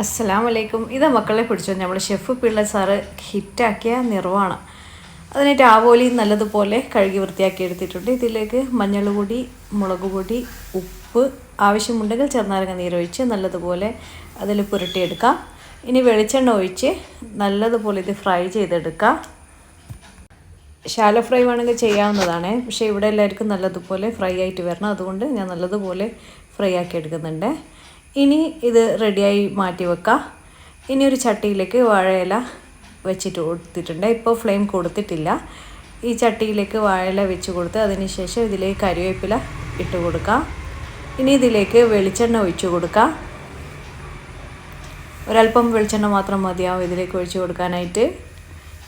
അസ്സലാം വലൈക്കും ഇത് മക്കളെ പിടിച്ചോ? നമ്മൾ ഷെഫ് പിള്ള സാറ് ഹിറ്റാക്കിയ നിറവാണ്. അതിനെ രാവോലി നല്ലതുപോലെ കഴുകി വൃത്തിയാക്കി എടുത്തിട്ടുണ്ട്. ഇതിലേക്ക് മഞ്ഞൾ പൊടി മുളക് പൊടി ഉപ്പ് ആവശ്യമുണ്ടെങ്കിൽ ചെറുനാരങ്ങ നീരൊഴിച്ച് നല്ലതുപോലെ അതിൽ പുരട്ടിയെടുക്കാം. ഇനി വെളിച്ചെണ്ണ ഒഴിച്ച് നല്ലതുപോലെ ഇത് ഫ്രൈ ചെയ്തെടുക്കാം. ശാലോ ഫ്രൈ വേണമെങ്കിൽ ചെയ്യാവുന്നതാണ്. പക്ഷേ ഇവിടെ എല്ലാവർക്കും നല്ലതുപോലെ ഫ്രൈ ആയിട്ട് വരണം. അതുകൊണ്ട് ഞാൻ നല്ലതുപോലെ ഫ്രൈ ആക്കി എടുക്കുന്നുണ്ട്. ഇനി ഇത് റെഡിയായി മാറ്റി വെക്കാം. ഇനി ഒരു ചട്ടിയിലേക്ക് വാഴയില വെച്ചിട്ട് കൊടുത്തിട്ടുണ്ട്. ഇപ്പോൾ ഫ്ലെയിം കൊടുത്തിട്ടില്ല. ഈ ചട്ടിയിലേക്ക് വാഴയില വെച്ച് കൊടുത്ത് അതിന് ശേഷം ഇതിലേക്ക് കറിവേപ്പില ഇട്ട് കൊടുക്കാം. ഇനി ഇതിലേക്ക് വെളിച്ചെണ്ണ ഒഴിച്ചു കൊടുക്കാം. ഒരല്പം വെളിച്ചെണ്ണ മാത്രം മതിയാവും ഇതിലേക്ക് ഒഴിച്ച് കൊടുക്കാനായിട്ട്.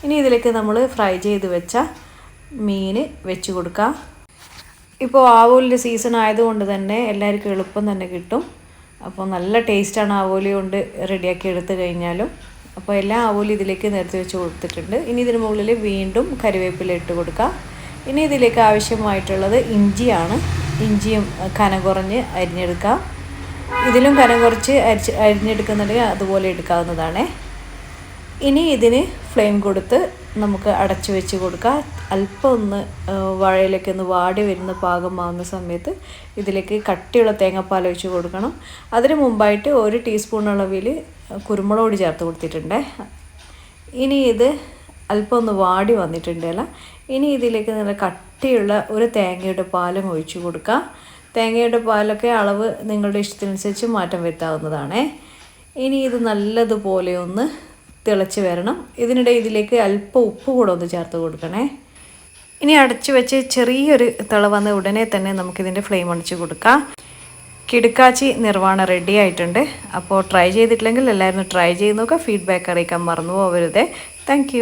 ഇനി ഇതിലേക്ക് നമ്മൾ ഫ്രൈ ചെയ്ത് വെച്ച മീൻ വെച്ച് കൊടുക്കാം. ഇപ്പോൾ ആവൂലിന്റെ സീസൺ ആയതുകൊണ്ട് തന്നെ എല്ലാവർക്കും എളുപ്പം തന്നെ കിട്ടും. അപ്പോൾ നല്ല ടേസ്റ്റാണ് ആവോലി കൊണ്ട് റെഡിയാക്കി എടുത്തു കഴിഞ്ഞാലും. അപ്പോൾ എല്ലാം ആവോലി ഇതിലേക്ക് നിരത്തി വെച്ച് കൊടുത്തിട്ടുണ്ട്. ഇനി ഇതിന് മുകളിൽ വീണ്ടും കരിവേപ്പില ഇട്ട് കൊടുക്കാം. ഇനി ഇതിലേക്ക് ആവശ്യമായിട്ടുള്ളത് ഇഞ്ചിയാണ്. ഇഞ്ചിയും കനം കുറഞ്ഞ് അരിഞ്ഞെടുക്കാം. ഇതിലും കനം കുറച്ച് അരിച്ച് അരിഞ്ഞെടുക്കുന്നുണ്ടെങ്കിൽ അതുപോലെ എടുക്കാവുന്നതാണ്. ഇനി ഇതിന് ഫ്ലെയിം കൊടുത്ത് നമുക്ക് അടച്ചു വെച്ച് കൊടുക്കാം. അല്പം ഒന്ന് വാഴയിലേക്ക് ഒന്ന് വാടി വരുന്ന പാകമാകുന്ന സമയത്ത് ഇതിലേക്ക് കട്ടിയുള്ള തേങ്ങാപ്പാൽ ഒഴിച്ച് കൊടുക്കണം. അതിന് മുമ്പായിട്ട് ഒരു ടീസ്പൂൺ അളവിൽ കുരുമുളക് പൊടി ചേർത്ത് കൊടുത്തിട്ടുണ്ട്. ഇനി ഇത് അല്പം ഒന്ന് വാടി വന്നിട്ടുണ്ടല്ല ഇനി ഇതിലേക്ക് നല്ല കട്ടിയുള്ള ഒരു തേങ്ങയുടെ പാലും ഒഴിച്ചു കൊടുക്കാം. തേങ്ങയുടെ പാലൊക്കെ അളവ് നിങ്ങളുടെ ഇഷ്ടത്തിനനുസരിച്ച് മാറ്റം വരുത്താവുന്നതാണേ. ഇനി ഇത് നല്ലതുപോലെ ഒന്ന് തിളച്ച് വരണം. ഇതിനിടെ ഇതിലേക്ക് അല്പം ഉപ്പ് കൂടെ ഒന്ന് ചേർത്ത് കൊടുക്കണേ. ഇനി അടച്ചു വെച്ച് ചെറിയൊരു തിള വന്ന ഉടനെ തന്നെ നമുക്കിതിന്റെ ഫ്ലെയിം അടിച്ച് കൊടുക്കാം. കിടുക്കാച്ചി നിർവാണ റെഡി ആയിട്ടുണ്ട്. അപ്പോൾ ട്രൈ ചെയ്തിട്ടില്ലെങ്കിൽ എല്ലാവരും ട്രൈ ചെയ്ത് നോക്കുക. ഫീഡ്ബാക്ക് അറിയിക്കാൻ മറന്നു പോകരുതേ താങ്ക്